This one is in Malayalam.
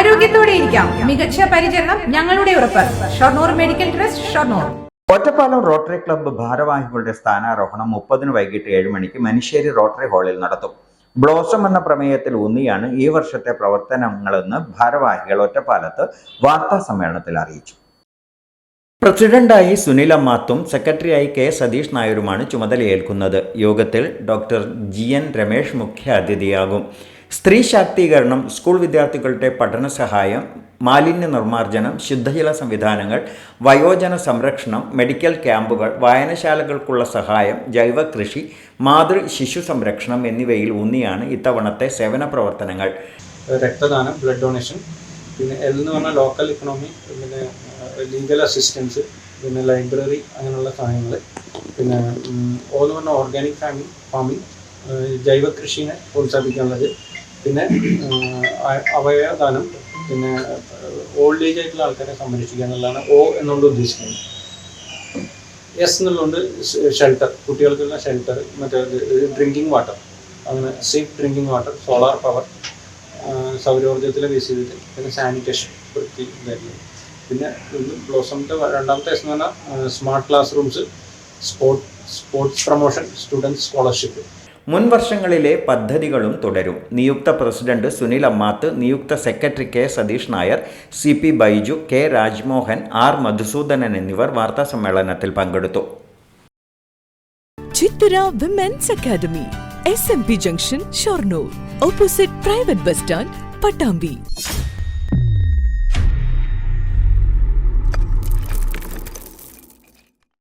ആരോഗ്യത്തോടെ ഇരിക്കാം. മികച്ച പരിചരണം ഞങ്ങളുടെ ഉറപ്പ്. Shoranur medical trust Shoranur. Ottapalam rotary club ഭാരവാഹികളുടെ സ്ഥാനാരോഹണം മുപ്പതിന് വൈകിട്ട് ഏഴ് മണിക്ക് മനുശ്ശേരി റോട്ടറി ഹാളിൽ നടത്തും. ബ്ലോസം എന്ന പ്രമേയത്തിൽ ഊന്നിയാണ് ഈ വർഷത്തെ പ്രവർത്തനങ്ങളെന്ന് ഭാരവാഹികൾ ഒറ്റപ്പാലത്ത് വാർത്താ സമ്മേളനത്തിൽ അറിയിച്ചു. പ്രസിഡന്റായി സുനിൽ അമ്മാത്തും സെക്രട്ടറിയായി കെ സതീഷ് നായരുമാണ് ചുമതലയേൽക്കുന്നത്. യോഗത്തിൽ ഡോക്ടർ ജി എൻ രമേഷ് മുഖ്യ അതിഥിയാകും സ്ത്രീ ശാക്തീകരണം സ്കൂൾ വിദ്യാർത്ഥികളുടെ പഠന സഹായം മാലിന്യ നിർമ്മാർജനം ശുദ്ധജല സംവിധാനങ്ങൾ വയോജന സംരക്ഷണം മെഡിക്കൽ ക്യാമ്പുകൾ വായനശാലകൾക്കുള്ള സഹായം ജൈവ കൃഷി മാതൃ ശിശു സംരക്ഷണം എന്നിവയിൽ ഊന്നിയാണ് ഇത്തവണത്തെ സേവന പ്രവർത്തനങ്ങൾ. രക്തദാനം ബ്ലഡ് ഡൊണേഷൻ പിന്നെ എൽ എന്ന് പറഞ്ഞാൽ ലോക്കൽ ഇക്കണോമി പിന്നെ ലീഗൽ അസിസ്റ്റൻസ് പിന്നെ ലൈബ്രറി അങ്ങനെയുള്ള കാര്യങ്ങൾ പിന്നെ ഓ എന്ന് പറഞ്ഞാൽ ഓർഗാനിക് ഫാമിംഗ് ഫാമിംഗ് ജൈവ കൃഷിനെ പ്രോത്സാഹിപ്പിക്കാനുള്ളത്. പിന്നെ അവയവദാനം പിന്നെ ഓൾഡ് ഏജ് ആയിട്ടുള്ള ആൾക്കാരെ സംരക്ഷിക്കുക എന്നുള്ളതാണ് ഓ എന്നുകൊണ്ട് ഉദ്ദേശിക്കുന്നത്. എസ് എന്നുള്ളതുകൊണ്ട് ഷെൽട്ടർ കുട്ടികൾക്കുള്ള ഷെൽട്ടർ മറ്റേ ഡ്രിങ്കിങ് വാട്ടർ അങ്ങനെ safe drinking water solar power സൗരോർജത്തിലെ base ചെയ്തിട്ട് പിന്നെ സാനിറ്റേഷൻ വൃത്തി ഇതായിരുന്നു. പിന്നെ ബ്ലോസമിന്റെ രണ്ടാമത്തെ എസ് എന്ന് പറഞ്ഞാൽ smart classrooms sports sports promotion students scholarship മുൻ വർഷങ്ങളിലെ പദ്ധതികളും തുടരും. നിയുക്ത പ്രസിഡന്റ് സുനിൽ അമ്മാത്ത് നിയുക്ത secretary K Satheesh Nair C P Baiju K Rajmohan R Madhusoodanan എന്നിവർ വാർത്താ സമ്മേളനത്തിൽ പങ്കെടുത്തു. Chithara women's academy S M P junction Shoranur opposite private bus stand Pattambi